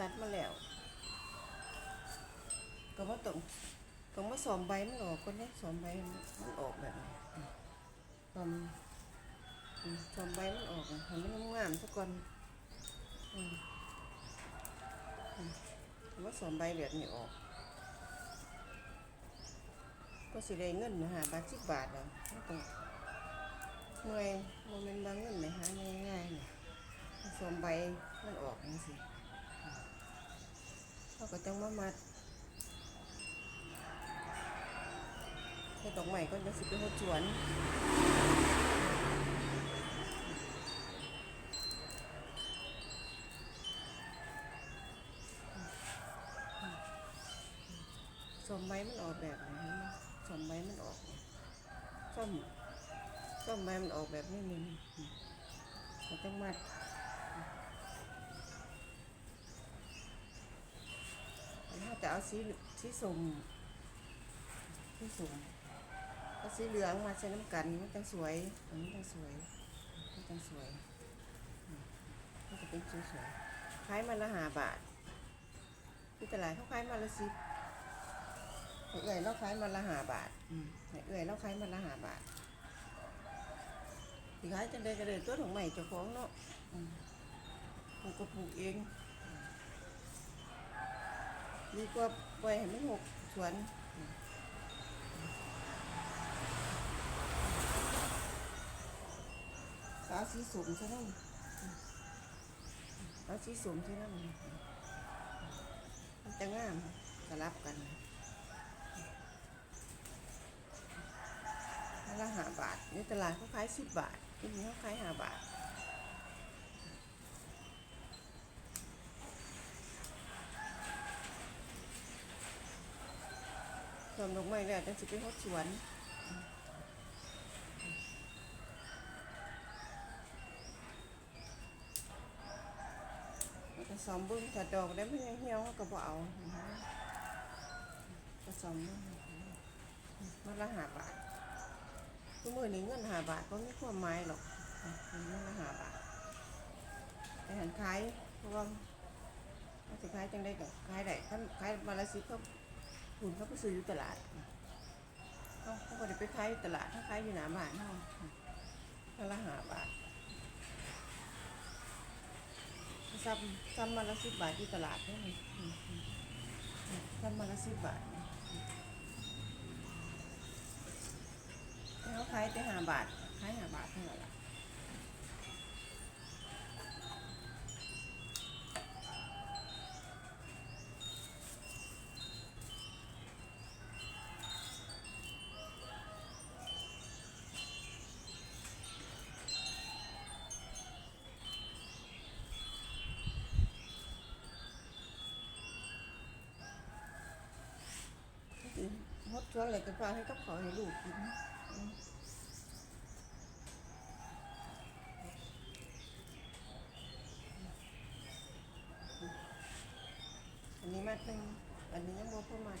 ตัดมาแล้ว ก็ว่าต้องต้องมาสอมใบมันออกก็เนี่ยสอมใบมันออกแบบนี้สอมสอมใบมันออกอะให้มันงามๆซะก่อนอืมอืมเอาสอมใบแบบนี้ออก ก็สิได้เงินมาหาบาทสิบบาทแล้วไม่ต้องเมื่อยโมเมนต์บางเงินไหมหาง่ายๆเนี่ยสอมใบมันออกจังสิ เขาก็ต้องมามัดเฮ็ดดอกใหม่ก็จะสิไปเฮ็ดสวนสมใบมันออกแบบไหนสมใบมันออกส้มส้มใบมันออกแบบนี้นี่มันต้องมัดถ้าจะ เอาสีสีส้มที่สูงก็สีเหลืองมาใช้น้ำกันมันจังสวยอันนี้จังสวยมันจังสวยมันจะเป็นสวยสวยขายมันละหาบาทที่ตลาดเขาขายมันละสิบเอื่อยเราขายมันละหาบาทเอื่อยเราขายมันละหาบาทที่ขายจังได้ก็เลยตัวของใหม่เจ้าของเนาะปลูกก็ปลูกเอง ดีกว่าปล่อยให้มันหกสวนเอาสีสูงใช่ไหมเอาสีสูงใช่ไหมมันจะงามสลับกันอันละหาบาทในตลาดเขาขายสิบบาทที่นี่เขาขายห้าบาท ส่วนดอกไม้แล้วจะสิไปฮดสวนก็ซ้อมบึ้งถ้าดอกได้ไมันยังเหี่ยวก็บ่เอาก็ซ้อมมันละหาบาททุกมือนี้เงินหาบาทก็ไม่ความหมายหรอกมันละหาบาทแต่หันขายเพราะว่าเขาสิขายจังได้ก็ขายได้ถ้าขายมาละสิบเขา หุ่นเขาไปซื้ออยู่ตลาดเขาเขาก็ได้ไปขายอยู่ตลาดเขาขายอยู่หน้าบ้านเขามันละหาบาทซ้ำซ้ำมาละสิบบาทที่ตลาดนี่นี่อืมอืมมซ้ำมาละสิบบาทแต่เขาขายแต่หาบาทขายหาบาทเท่านั้นล่ ช่วยอะไรก็พาให้กับขอให้ลูกกินอันนี้มัดหนึ่งอันนี้ยังบ่พอมัด